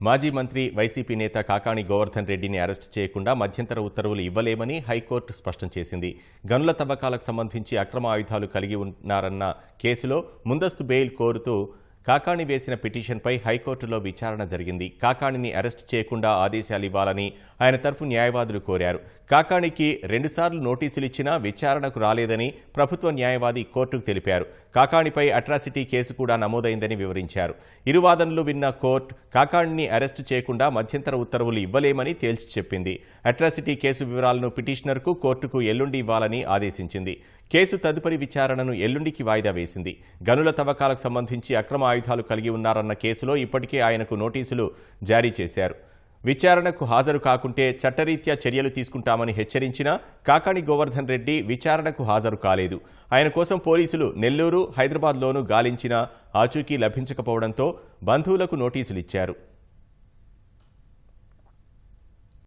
మాజీ మంత్రి వైసీపీ నేత కాకాణి గోవర్ధన్ రెడ్డిని అరెస్టు చేయకుండా మధ్యంతర ఉత్తర్వులు ఇవ్వలేమని హైకోర్టు స్పష్టం చేసింది. గనుల తవ్వకాలకు సంబంధించి అక్రమ ఆయుధాలు కలిగి ఉన్నారన్న కేసులో ముందస్తు బెయిల్ కోరుతూ కాకాణి వేసిన పిటిషన్పై హైకోర్టులో విచారణ జరిగింది. కాకాణిని అరెస్ట్ చేయకుండా ఆదేశాలు ఇవ్వాలని ఆయన తరఫు న్యాయవాదులు కోరారు. కాకాణికి రెండుసార్లు నోటీసులు ఇచ్చినా విచారణకు రాలేదని ప్రభుత్వ న్యాయవాది కోర్టుకు తెలిపారు. కాకాణిపై అట్రాసిటీ కేసు కూడా నమోదైందని వివరించారు. ఇరు వాదనలు విన్న కోర్టు కాకాణిని అరెస్టు చేయకుండా మధ్యంతర ఉత్తర్వులు ఇవ్వలేమని తేల్చి చెప్పింది. అట్రాసిటీ కేసు వివరాలను పిటిషనర్కు కోర్టుకు ఎల్లుండి ఇవ్వాలని ఆదేశించింది. కేసు తదుపరి విచారణను ఎల్లుండికి వాయిదా వేసింది. గనుల తవ్వకాలకు సంబంధించి అక్రమ ఆయుధాలు కలిగి ఉన్నారన్న కేసులో ఇప్పటికే ఆయనకు నోటీసులు జారీ చేశారు. విచారణకు హాజరు కాకుంటే చట్టరీత్యా చర్యలు తీసుకుంటామని హెచ్చరించినా కాకాణి గోవర్ధన్ రెడ్డి విచారణకు హాజరు కాలేదు. ఆయన కోసం పోలీసులు నెల్లూరు హైదరాబాద్లోనూ గాలించినా ఆచూకీ లభించకపోవడంతో బంధువులకు నోటీసులిచ్చారు.